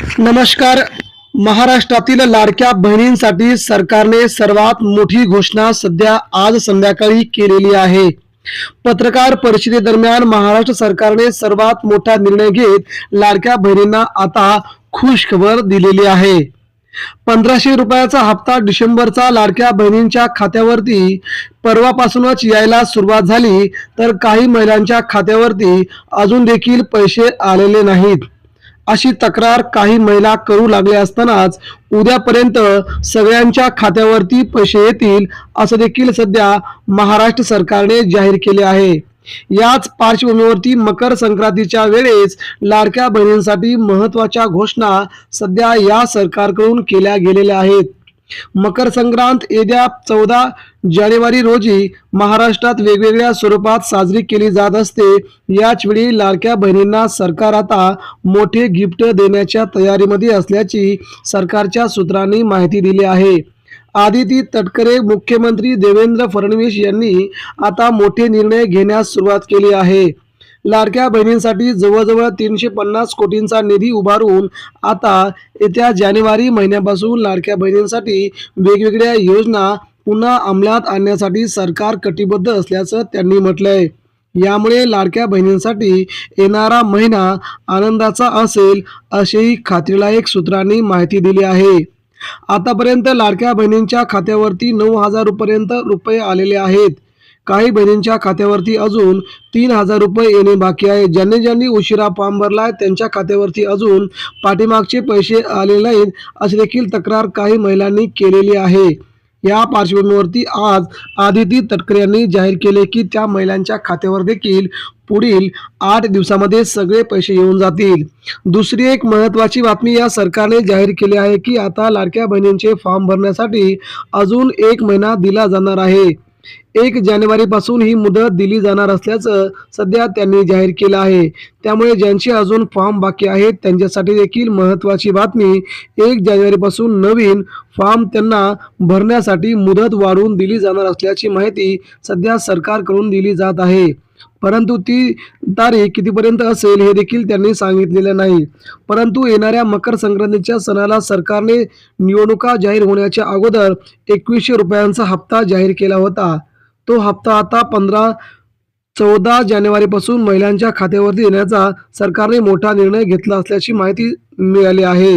नमस्कार. महाराष्ट्रातील लाडक्या बहिणींसाठी सरकारने सर्वात मोठी घोषणा सध्या आज संध्याकाळी केलेली आहे. पत्रकार परिषदेदरम्यान महाराष्ट्र सरकारने सर्वात मोठा निर्णय घेत लाडक्या बहिणींना आता खुश खबर दिलेली आहे. पंधराशे रुपयाचा हप्ता डिसेंबरचा लाडक्या बहिणींच्या खात्यावरती परवापासूनच यायला सुरुवात झाली तर काही महिलांच्या खात्यावरती अजून देखील पैसे आलेले नाहीत. अशी तक्रार काही महिला करू लागल्या असतानाच उद्यापर्यंत सगळ्यांच्या खात्यावरती पैसे येतील असं देखील सध्या महाराष्ट्र सरकारने जाहीर केले आहे. याच पार्श्वभूमीवरती मकर संक्रांतीच्या वेळेस लाडक्या बहिणींसाठी महत्त्वाच्या घोषणा सध्या या सरकारकडून केल्या गेलेल्या आहेत. मकर संक्रांत येत्या चौदा जानेवारी रोजी महाराष्ट्रात वेगवेगळ्या स्वरूपात साजरी केली जात असते. याच वेळी लाडक्या बहिणींना सरकार आता मोठे गिफ्ट देण्याच्या तयारीमध्ये असल्याची सरकारच्या सूत्रांनी माहिती दिली आहे. आदिती तटकरे मुख्यमंत्री देवेंद्र फडणवीस यांनी आता मोठे निर्णय घेण्यास सुरुवात केली आहे. लाडक्या बहिणींसाठी जवळजवळ तीनशे पन्नास कोटींचा निधी उभारून आता येत्या जानेवारी महिन्यापासून लाडक्या बहिणींसाठी वेगवेगळ्या योजना पुन्हा अंमलात आणण्यासाठी सरकार कटिबद्ध असल्याचं त्यांनी म्हटलंय. यामुळे लाडक्या बहिणींसाठी येणारा महिना आनंदाचा असेल अशीही खात्रीलायक सूत्रांनी माहिती दिली आहे. आतापर्यंत लाडक्या बहिणींच्या खात्यावरती नऊ हजार रुपये आलेले आहेत. काही बहिणींच्या खात्यावरती अजून तीन हजार रुपये येणे बाकी आहे. ज्यांनी ज्यांनी उशिरा फॉर्म भरलाय त्यांच्या खात्यावरती अजून पाठीमागचे पैसे आले नाहीत अशी देखील तक्रार काही महिलांनी केलेली आहे. या पार्श्वभूमीवरती आज आदिती तटकरे यांनी जाहीर केले की त्या महिलांच्या खात्यावर देखील पुढील आठ दिवसामध्ये सगळे पैसे येऊन जातील. दुसरी एक महत्वाची बातमी या सरकारने जाहीर केली आहे की आता लाडक्या बहिणींचे फॉर्म भरण्यासाठी अजून एक महिना दिला जाणार आहे. एक जानेवारीपासून ही मुदत दिली जाणार असल्याचं सध्या त्यांनी जाहीर केलं आहे. त्यामुळे ज्यांचे अजून फॉर्म बाकी आहेत त्यांच्यासाठी देखील महत्त्वाची बातमी एक जानेवारीपासून नवीन फॉर्म त्यांना भरण्यासाठी मुदत वाढवून दिली जाणार असल्याची माहिती सध्या सरकारकडून दिली जात आहे. परंतु ती तारीख कितीपर्यंत असेल हे देखील त्यांनी सांगितलेलं नाही. परंतु येणाऱ्या मकर संक्रांतीच्या सणाला सरकारने निवडणुका जाहीर होण्याच्या अगोदर एकवीसशे रुपयांचा हप्ता जाहीर केला होता. तो हप्ता आता पंधरा चौदा जानेवारीपासून महिलांच्या खात्यावरती येण्याचा सरकारने मोठा निर्णय घेतला असल्याची माहिती मिळाली आहे.